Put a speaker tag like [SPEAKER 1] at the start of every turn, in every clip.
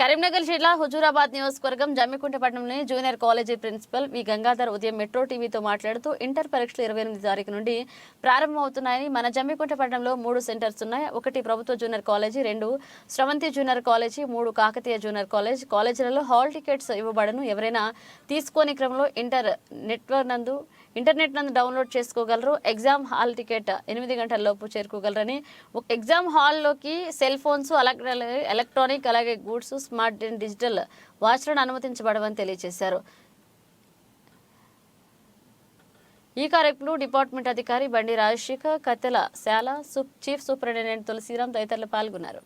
[SPEAKER 1] కరీంనగర్ జిల్లా హుజూరాబాద్ నియోజకవర్గం జమ్మికుంటపట్నంలోని junior college principal V. Gangadhar ఉదయం మెట్రో టీవీతో మాట్లాడుతూ ఇంటర్ పరీక్షలు ఇరవై ఎనిమిది తారీఖు నుండి ప్రారంభమవుతున్నాయని మన జమ్మికుంటపట్నంలో మూడు సెంటర్స్ ఉన్నాయి. ఒకటి ప్రభుత్వ జూనియర్ కాలేజీ రెండు స్రవంతి జూనియర్ కాలేజీ మూడు కాకతీయ జూనియర్ కాలేజ్. కాలేజీలలో హాల్ టికెట్స్ ఇవ్వబడను. ఎవరైనా తీసుకోని క్రమంలో ఇంటర్ నెట్వర్క్ నందు ఇంటర్నెట్ నందు డౌన్లోడ్ చేసుకోగలరు. ఎగ్జామ్ హాల్ టికెట్ ఎనిమిది గంటల లోపు చేరుకోగలరని. ఎగ్జామ్ హాల్లోకి సెల్ ఫోన్స్ అలాగే ఎలక్ట్రానిక్ అలాగే గూడ్స్ స్మార్ట్ అండ్ డిజిటల్ వాచ్లను అనుమతించబడవని తెలియజేశారు. ఈ కార్యక్రమంలో డిపార్ట్మెంట్ అధికారి బండి రాజశేఖర్ కత్తెల శాల సూప్ చీఫ్ సూపరింటెండెంట్ తులసిరామ్ తదితరులు పాల్గొన్నారు.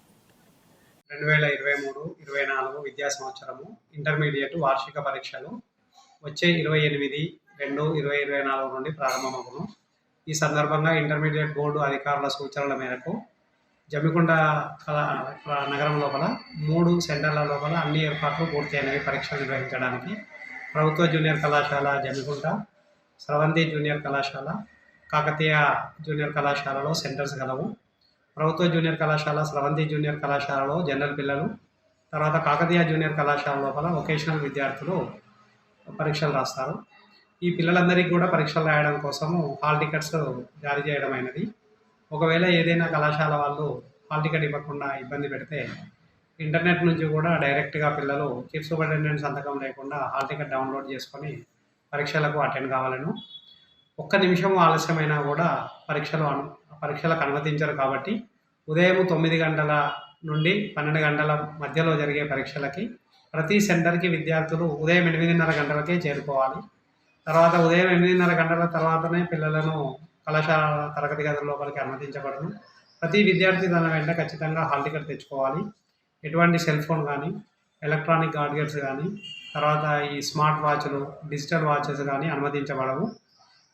[SPEAKER 2] రెండు వేల ఇరవై మూడు ఇరవై నాలుగు విద్యా సంవత్సరము ఇంటర్మీడియట్ వార్షిక పరీక్షలు వచ్చే ఇరవై ఎనిమిది రెండు ఇరవై ఇరవై నాలుగు నుండి ప్రారంభమవును. ఈ సందర్భంగా ఇంటర్మీడియట్ బోర్డు అధికారుల సూచనల మేరకు జమ్మికొండ కళా నగరం లోపల మూడు సెంటర్ల లోపల అన్ని ఏర్పాట్లు పూర్తయినవి పరీక్షలు నిర్వహించడానికి. ప్రభుత్వ జూనియర్ కళాశాల జమ్మికుంట స్రవంతి జూనియర్ కళాశాల కాకతీయ జూనియర్ కళాశాలలో సెంటర్స్ గలవు. ప్రభుత్వ జూనియర్ కళాశాల స్రవంతి జూనియర్ కళాశాలలో జనరల్ పిల్లలు. తర్వాత కాకతీయ జూనియర్ కళాశాల లోపల వొకేషనల్ విద్యార్థులు పరీక్షలు రాస్తారు. ఈ పిల్లలందరికీ కూడా పరీక్షలు రాయడం కోసము హాల్ టికెట్స్ జారీ చేయడం అయినది ఒకవేళ ఏదైనా కళాశాల వాళ్ళు హాల్ టికెట్ ఇవ్వకుండా ఇబ్బంది పెడితే ఇంటర్నెట్ నుంచి కూడా డైరెక్ట్గా పిల్లలు చీఫ్ సూపరింటెండెంట్ సంతకం లేకుండా హాల్ టికెట్ డౌన్లోడ్ చేసుకొని పరీక్షలకు అటెండ్ కావాలను. ఒక్క నిమిషం ఆలస్యమైనా కూడా పరీక్షలు అను పరీక్షలకు అనుమతించరు కాబట్టి ఉదయం తొమ్మిది గంటల నుండి పన్నెండు గంటల మధ్యలో జరిగే పరీక్షలకి ప్రతి సెంటర్కి విద్యార్థులు ఉదయం ఎనిమిదిన్నర గంటలకే చేరుకోవాలి. తర్వాత ఉదయం ఎనిమిదిన్నర గంటల తర్వాతనే పిల్లలను కళాశాల తరగతి గదుల లోపలికి అనుమతించబడను ప్రతి విద్యార్థి తన వెంట ఖచ్చితంగా హాల్ టికెట్ తెచ్చుకోవాలి. ఎటువంటి సెల్ ఫోన్ కానీ ఎలక్ట్రానిక్ గాడ్గెట్స్ కానీ తర్వాత ఈ స్మార్ట్ వాచ్లు డిజిటల్ వాచెస్ కానీ అనుమతించబడవు.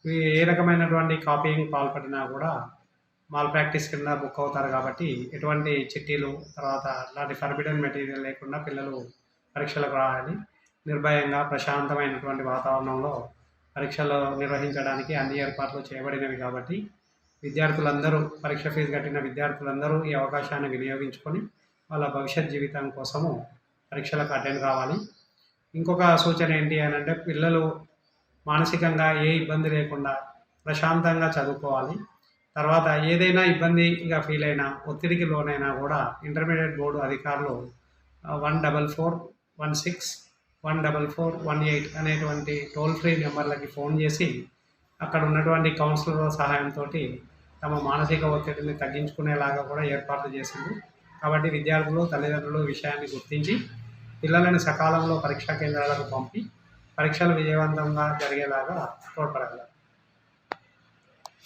[SPEAKER 2] ఇవి ఏ రకమైనటువంటి కాపీయింగ్ పాల్పడినా కూడా మాల్ ప్రాక్టీస్ కింద బుక్ అవుతారు కాబట్టి ఎటువంటి చిట్టీలు తర్వాత అలాంటి ఫర్బిడన్ మెటీరియల్ లేకుండా పిల్లలు పరీక్షలకు రాయాలి. నిర్భయంగా ప్రశాంతమైనటువంటి వాతావరణంలో పరీక్షలు నిర్వహించడానికి అన్ని ఏర్పాట్లు చేయబడినవి కాబట్టి విద్యార్థులందరూ పరీక్ష ఫీజు కట్టిన విద్యార్థులందరూ ఈ అవకాశాన్ని వినియోగించుకొని వాళ్ళ భవిష్యత్ జీవితం కోసము పరీక్షలకు అటెండ్ కావాలి. ఇంకొక సూచన ఏంటి అని అంటే పిల్లలు మానసికంగా ఏ ఇబ్బంది లేకుండా ప్రశాంతంగా చదువుకోవాలి. తర్వాత ఏదైనా ఇబ్బందిగా ఫీల్ అయినా ఒత్తిడికి లోనైనా కూడా ఇంటర్మీడియట్ బోర్డు అధికారులు one double four one six one double four one eight అనేటువంటి టోల్ ఫ్రీ నెంబర్లకి ఫోన్ చేసి అక్కడ ఉన్నటువంటి కౌన్సిలర్ల సహాయంతో తమ మానసిక ఒత్తిడిని తగ్గించుకునేలాగా కూడా ఏర్పాట్లు చేసింది. కాబట్టి విద్యార్థులు తల్లిదండ్రులు విషయాన్ని గుర్తించి పిల్లలను సకాలంలో పరీక్షా కేంద్రాలకు పంపి పరీక్షలు విజయవంతంగా జరిగేలాగా తోడ్పడగలరు.